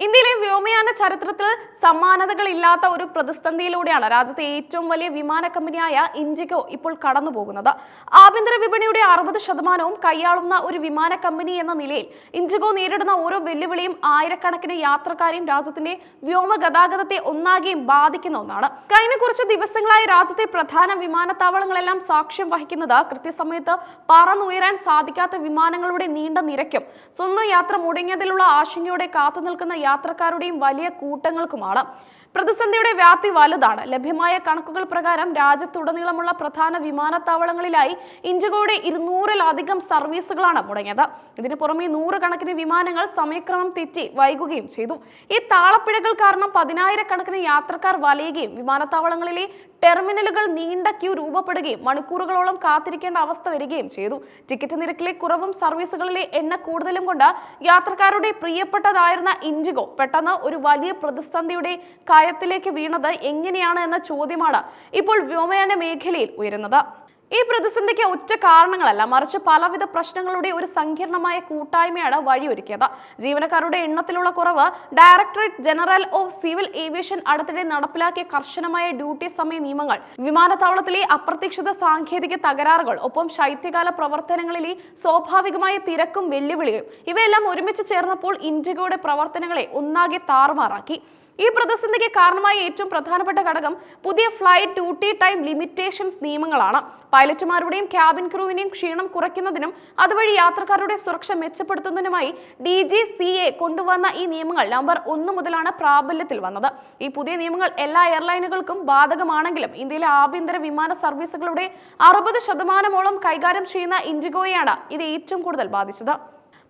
ഇന്ത്യയിലെ വ്യോമയാന ചരിത്രത്തിൽ സമാനതകളില്ലാത്ത ഒരു പ്രതിസന്ധിയിലൂടെയാണ് രാജ്യത്തെ ഏറ്റവും വലിയ വിമാന കമ്പനിയായ ഇൻഡിഗോ ഇപ്പോൾ കടന്നു പോകുന്നത് ആഭ്യന്തര വിപണിയുടെ അറുപത് ശതമാനവും കൈയാളുന്ന ഒരു വിമാന കമ്പനി എന്ന നിലയിൽ ഇൻഡിഗോ നേരിടുന്ന ഓരോ വെല്ലുവിളിയും ആയിരക്കണക്കിന് യാത്രക്കാരെയും രാജ്യത്തിന്റെ വ്യോമ ഗതാഗതത്തെ ഒന്നാകെയും ബാധിക്കുന്ന ഒന്നാണ്. കഴിഞ്ഞ കുറച്ച് ദിവസങ്ങളായി രാജ്യത്തെ പ്രധാന വിമാനത്താവളങ്ങളെല്ലാം സാക്ഷ്യം വഹിക്കുന്നത് കൃത്യസമയത്ത് പറന്നുയരാൻ സാധിക്കാത്ത വിമാനങ്ങളുടെ നീണ്ട നിരക്കും സ്വന്തം യാത്ര മുടങ്ങിയതിലുള്ള ആശങ്കയോടെ കാത്തുനിൽക്കുന്ന യാത്രക്കാരുടെയും വലിയ കൂട്ടങ്ങൾക്കുമാണ്. പ്രതിസന്ധിയുടെ വ്യാപ്തി വലുതാണ്. ലഭ്യമായ കണക്കുകൾ പ്രകാരം രാജ്യത്തുടനീളമുള്ള പ്രധാന വിമാനത്താവളങ്ങളിലായി ഇൻഡിഗോയുടെ ഇരുന്നൂറിലധികം സർവീസുകളാണ് മുടങ്ങിയത്. ഇതിനു പുറമെ നൂറുകണക്കിന് വിമാനങ്ങൾ സമയക്രമം തെറ്റി വൈകുകയും ചെയ്തു. ഈ താളപ്പിഴകൾ കാരണം പതിനായിരക്കണക്കിന് യാത്രക്കാർ വലയുകയും വിമാനത്താവളങ്ങളിലെ ടെർമിനലുകൾ നീണ്ട ക്യൂ രൂപപ്പെടുകയും മണിക്കൂറുകളോളം കാത്തിരിക്കേണ്ട അവസ്ഥ വരികയും ചെയ്തു. ടിക്കറ്റ് നിരക്കിലെ കുറവും സർവീസുകളിലെ എണ്ണ കൂടുതലും കൊണ്ട് യാത്രക്കാരുടെ പ്രിയപ്പെട്ടതായിരുന്ന ഇൻഡിഗോ പെട്ടെന്ന് ഒരു വലിയ പ്രതിസന്ധിയുടെ കയത്തിലേക്ക് വീണത് എങ്ങനെയാണ് എന്ന ചോദ്യമാണ് ഇപ്പോൾ വ്യോമയാന മേഖലയിൽ ഉയരുന്നത്. ഈ പ്രതിസന്ധിക്ക് ഒറ്റ കാരണങ്ങളല്ല മറിച്ച് പലവിധ പ്രശ്നങ്ങളുടെ ഒരു സങ്കീർണമായ കൂട്ടായ്മയാണ് വഴിയൊരുക്കിയത്. ജീവനക്കാരുടെ എണ്ണത്തിലുള്ള കുറവ് Directorate General of Civil Aviation അടുത്തിടെ നടപ്പിലാക്കിയ കർശനമായ ഡ്യൂട്ടി സമയ നിയമങ്ങൾ വിമാനത്താവളത്തിലെ അപ്രതീക്ഷിത സാങ്കേതിക തകരാറുകൾ ഒപ്പം ശൈത്യകാല പ്രവർത്തനങ്ങളിലെ സ്വാഭാവികമായ തിരക്കും വെല്ലുവിളിയും ഇവയെല്ലാം ഒരുമിച്ച് ചേർന്നപ്പോൾ ഇൻഡിഗോയുടെ പ്രവർത്തനങ്ങളെ ഒന്നാകെ താറുമാറാക്കി. ഈ പ്രതിസന്ധിക്ക് കാരണമായ ഏറ്റവും പ്രധാനപ്പെട്ട ഘടകം പുതിയ ഫ്ലൈറ്റ് ഡ്യൂട്ടി ടൈം ലിമിറ്റേഷൻസ് നിയമങ്ങളാണ്. പൈലറ്റുമാരുടെയും ക്യാബിൻ ക്രൂവിനെയും ക്ഷീണം കുറയ്ക്കുന്നതിനും അതുവഴി യാത്രക്കാരുടെ സുരക്ഷ മെച്ചപ്പെടുത്തുന്നതിനുമായി ഡി ജി സി എ കൊണ്ടുവന്ന ഈ നിയമങ്ങൾ നവംബർ ഒന്ന് മുതലാണ് പ്രാബല്യത്തിൽ വന്നത്. ഈ പുതിയ നിയമങ്ങൾ എല്ലാ എയർലൈനുകൾക്കും ബാധകമാണെങ്കിലും ഇന്ത്യയിലെ ആഭ്യന്തര വിമാന സർവീസുകളുടെ അറുപത് ശതമാനമോളം കൈകാര്യം ചെയ്യുന്ന ഇൻഡിഗോയാണ് ഇത് ഏറ്റവും കൂടുതൽ ബാധിച്ചത്.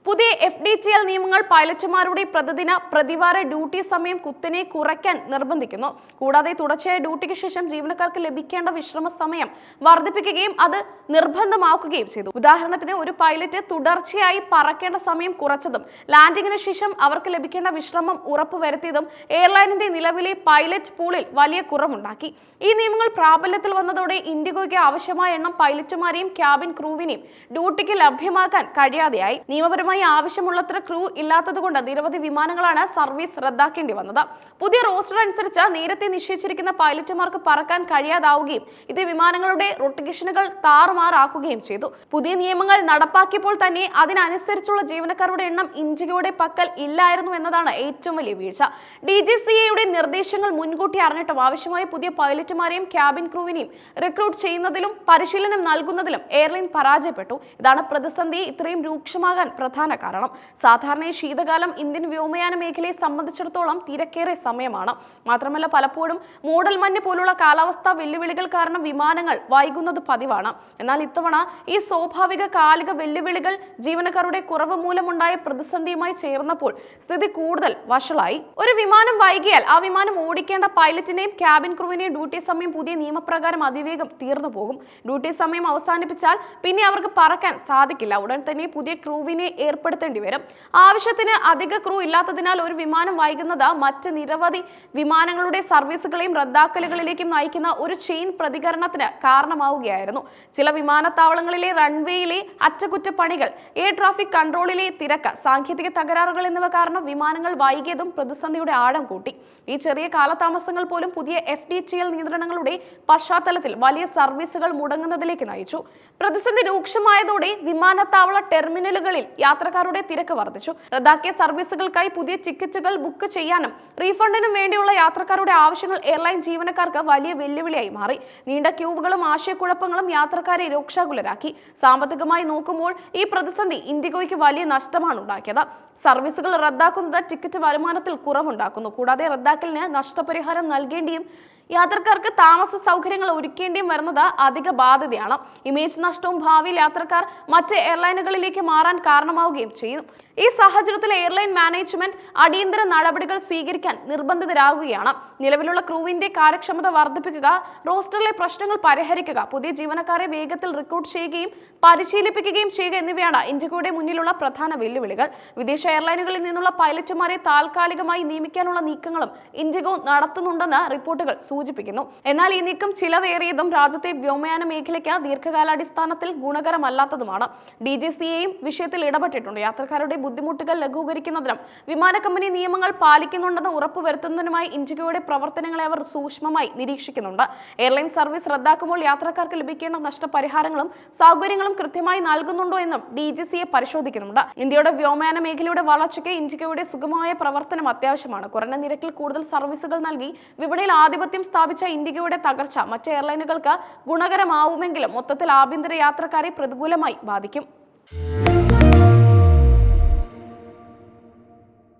പുതിയ എഫ് ഡി ടി എൽ നിയമങ്ങൾ പൈലറ്റുമാരുടെ പ്രതിദിന പ്രതിവാര ഡ്യൂട്ടി സമയം കുത്തനെ കുറയ്ക്കാൻ നിർബന്ധിക്കുന്നു. കൂടാതെ തുടർച്ചയായ ഡ്യൂട്ടിക്ക് ശേഷം ജീവനക്കാർക്ക് ലഭിക്കേണ്ട വിശ്രമ സമയം വർദ്ധിപ്പിക്കുകയും അത് നിർബന്ധമാക്കുകയും ചെയ്തു. ഉദാഹരണത്തിന് ഒരു പൈലറ്റ് തുടർച്ചയായി പറക്കേണ്ട സമയം കുറച്ചതും ലാൻഡിങ്ങിന് ശേഷം അവർക്ക് ലഭിക്കേണ്ട വിശ്രമം ഉറപ്പുവരുത്തിയതും എയർലൈനിന്റെ നിലവിലെ പൈലറ്റ് പൂളിൽ വലിയ കുറവുണ്ടാക്കി. ഈ നിയമങ്ങൾ പ്രാബല്യത്തിൽ വന്നതോടെ ഇൻഡിഗോയ്ക്ക് ആവശ്യമായ എണ്ണം പൈലറ്റുമാരെയും ക്യാബിൻ ക്രൂവിനെയും ഡ്യൂട്ടിക്ക് ലഭ്യമാക്കാൻ കഴിയാതെയായി. നിയമപരമായി ആവശ്യമുള്ളത്ര ക്രൂ ഇല്ലാത്തതുകൊണ്ട് നിരവധി വിമാനങ്ങളാണ് സർവീസ് റദ്ദാക്കേണ്ടി വന്നത്. പുതിയ റോസ്റ്റർ അനുസരിച്ച് നേരത്തെ നിശ്ചയിച്ചിരിക്കുന്ന പൈലറ്റുമാർക്ക് പറക്കാൻ കഴിയാതാവുകയും ഇത് വിമാനങ്ങളുടെ റൊട്ടേഷനുകൾ താറുമാറാക്കുകയും ചെയ്തു. പുതിയ നിയമങ്ങൾ നടപ്പാക്കിയപ്പോൾ തന്നെ അതിനനുസരിച്ചുള്ള ജീവനക്കാരുടെ എണ്ണം ഇഞ്ചികയുടെ പക്കൽ ഇല്ലായിരുന്നു എന്നതാണ് ഏറ്റവും വലിയ വീഴ്ച. ഡി ജി സി എയുടെ നിർദ്ദേശങ്ങൾ മുൻകൂട്ടി അറിഞ്ഞിട്ടും ആവശ്യമായ പുതിയ പൈലറ്റുമാരെയും ക്യാബിൻ ക്രൂവിനെയും റിക്രൂട്ട് ചെയ്യുന്നതിലും പരിശീലനം നൽകുന്നതിലും എയർലൈൻ പരാജയപ്പെട്ടു. ഇതാണ് പ്രതിസന്ധി. ഇത്രയും രൂക്ഷമാകാൻ പ്രധാന കാരണം. സാധാരണ ശീതകാലം ഇന്ത്യൻ വ്യോമയാന മേഖലയെ സംബന്ധിച്ചിടത്തോളം തിരക്കേറെ സമയമാണ്. മാത്രമല്ല പലപ്പോഴും മൂടൽമഞ്ഞ് പോലുള്ള കാലാവസ്ഥാ വെല്ലുവിളികൾ കാരണം വിമാനങ്ങൾ വൈകുന്നത് പതിവാണ്. എന്നാൽ ഇത്തവണ ഈ സ്വാഭാവിക കാലിക വെല്ലുവിളികൾ ജീവനക്കാരുടെ കുറവ് മൂലമുണ്ടായ പ്രതിസന്ധിയുമായി ചേർന്നപ്പോൾ സ്ഥിതി കൂടുതൽ വഷളായി. ഒരു വിമാനം വൈകിയാൽ ആ വിമാനം ഓടിക്കേണ്ട പൈലറ്റിനെയും ക്യാബിൻ ക്രൂവിനെയും ഡ്യൂട്ടി സമയം പുതിയ നിയമപ്രകാരം അതിവേഗം തീർന്നു പോകും. ഡ്യൂട്ടി സമയം അവസാനിപ്പിച്ചാൽ പിന്നെ അവർക്ക് പറക്കാൻ സാധിക്കില്ല. ഉടൻ തന്നെ പുതിയ ക്രൂവിനെ ഏർപ്പെടുത്തേണ്ടി വരും. ആവശ്യത്തിന് അധിക ക്രൂ ഇല്ലാത്തതിനാൽ ഒരു വിമാനം വൈകുന്നത് മറ്റ് നിരവധി വിമാനങ്ങളുടെ സർവീസുകളെയും റദ്ദാക്കലുകളിലേക്കും നയിക്കുന്ന ഒരു ചെയിൻ പ്രതികരണത്തിന് കാരണമാവുകയായിരുന്നു. ചില വിമാനത്താവളങ്ങളിലെ റൺവേയിലെ അറ്റകുറ്റപ്പണികൾ എയർ ട്രാഫിക് കൺട്രോളിലെ തിരക്ക് സാങ്കേതിക തകരാറുകൾ എന്നിവ കാരണം വിമാനങ്ങൾ വൈകിയതും പ്രതിസന്ധിയുടെ ആഴം കൂട്ടി. ഈ ചെറിയ കാലതാമസങ്ങൾ പോലും പുതിയ എഫ് ഡി ടി എൽ നിയന്ത്രണങ്ങളുടെ പശ്ചാത്തലത്തിൽ വലിയ സർവീസുകൾ മുടങ്ങുന്നതിലേക്ക് നയിച്ചു. പ്രതിസന്ധി രൂക്ഷമായതോടെ വിമാനത്താവള ടെർമിനലുകളിൽ യാത്രക്കാരുടെ തിരക്ക് വർദ്ധിച്ചു. റദ്ദാക്കിയ സർവീസുകൾക്കായി പുതിയ ടിക്കറ്റുകൾ ബുക്ക് ചെയ്യാനും റീഫണ്ടിനും വേണ്ടിയുള്ള യാത്രക്കാരുടെ ആവശ്യങ്ങൾ എയർലൈൻ ജീവനക്കാർക്ക് വലിയ വെല്ലുവിളിയായി മാറി. നീണ്ട ക്യൂബുകളും ആശയക്കുഴപ്പങ്ങളും യാത്രക്കാരെ രോക്ഷാകുലരാക്കി. സാമ്പത്തികമായി നോക്കുമ്പോൾ ഈ പ്രതിസന്ധി ഇൻഡിഗോയ്ക്ക് വലിയ നഷ്ടമാണ് ഉണ്ടാക്കിയത്. സർവീസുകൾ റദ്ദാക്കുന്നത് ടിക്കറ്റ് വരുമാനത്തിൽ കുറവുണ്ടാക്കുന്നു. കൂടാതെ റദ്ദാക്കലിന് നഷ്ടപരിഹാരം നൽകേണ്ടിയും യാത്രക്കാർക്ക് താമസ സൗകര്യങ്ങൾ ഒരുക്കേണ്ടിയും വരുന്നത് അധിക ബാധ്യതയാണ്. ഇമേജ് നഷ്ടവും ഭാവിയിൽ യാത്രക്കാർ മറ്റ് എയർലൈനുകളിലേക്ക് മാറാൻ കാരണമാവുകയും ചെയ്യും. ഈ സാഹചര്യത്തിൽ എയർലൈൻ മാനേജ്മെന്റ് അടിയന്തര നടപടികൾ സ്വീകരിക്കാൻ നിർബന്ധിതരാകുകയാണ്. നിലവിലുള്ള ക്രൂവിന്റെ കാര്യക്ഷമത വർദ്ധിപ്പിക്കുക റോസ്റ്ററിലെ പ്രശ്നങ്ങൾ പരിഹരിക്കുക പുതിയ ജീവനക്കാരെ വേഗത്തിൽ റിക്രൂട്ട് ചെയ്യുകയും പരിശീലിപ്പിക്കുകയും ചെയ്യുക എന്നിവയാണ് ഇന്ത്യയുടെ മുന്നിലുള്ള പ്രധാന വെല്ലുവിളികൾ. വിദേശ എയർലൈനുകളിൽ നിന്നുള്ള പൈലറ്റുമാരെ താൽക്കാലികമായി നിയമിക്കാനുള്ള നീക്കങ്ങളും ഇൻഡിഗോ നടത്തുന്നുണ്ടെന്ന് റിപ്പോർട്ടുകൾ സൂചിപ്പിക്കുന്നു. എന്നാൽ ഈ നീക്കം ചിലവേറിയതും രാജ്യത്തെ വ്യോമയാന മേഖലയ്ക്ക് ദീർഘകാലാടിസ്ഥാനത്തിൽ ഗുണകരമല്ലാത്തതുമാണ്. ഡി ജി സിയെയും വിഷയത്തിൽ ഇടപെട്ടിട്ടുണ്ട്. യാത്രക്കാരുടെ ബുദ്ധിമുട്ടുകൾ ലഘൂകരിക്കുന്നതിനും വിമാന കമ്പനി നിയമങ്ങൾ പാലിക്കുന്നുണ്ടെന്ന് ഉറപ്പുവരുത്തുന്നതിനുമായി ഇൻഡിഗോയുടെ പ്രവർത്തനങ്ങളെ അവർ സൂക്ഷ്മമായി നിരീക്ഷിക്കുന്നുണ്ട്. എയർലൈൻ സർവീസ് റദ്ദാക്കുമ്പോൾ യാത്രക്കാർക്ക് ലഭിക്കേണ്ട നഷ്ടപരിഹാരങ്ങളും സൗകര്യങ്ങളും കൃത്യമായി നൽകുന്നുണ്ടോ എന്നും ഡി ജി സിയെ പരിശോധിക്കുന്നുണ്ട്. ഇന്ത്യയുടെ വ്യോമയാന മേഖലയുടെ വളർച്ചയ്ക്ക് ഇൻഡിഗോയുടെ സുഗമമായ പ്രവർത്തനം അത്യാവശ്യമാണ്. കുറഞ്ഞ നിരക്കിൽ കൂടുതൽ സർവീസുകൾ നൽകി വിപണിയിൽ ആധിപത്യം സ്ഥാപിച്ച ഇൻഡിഗോയുടെ തകർച്ച മറ്റ് എയർലൈനുകൾക്ക് ഗുണകരമാവുമെങ്കിലും മൊത്തത്തിൽ ആഭ്യന്തര യാത്രക്കാരെ പ്രതികൂലമായി ബാധിക്കും.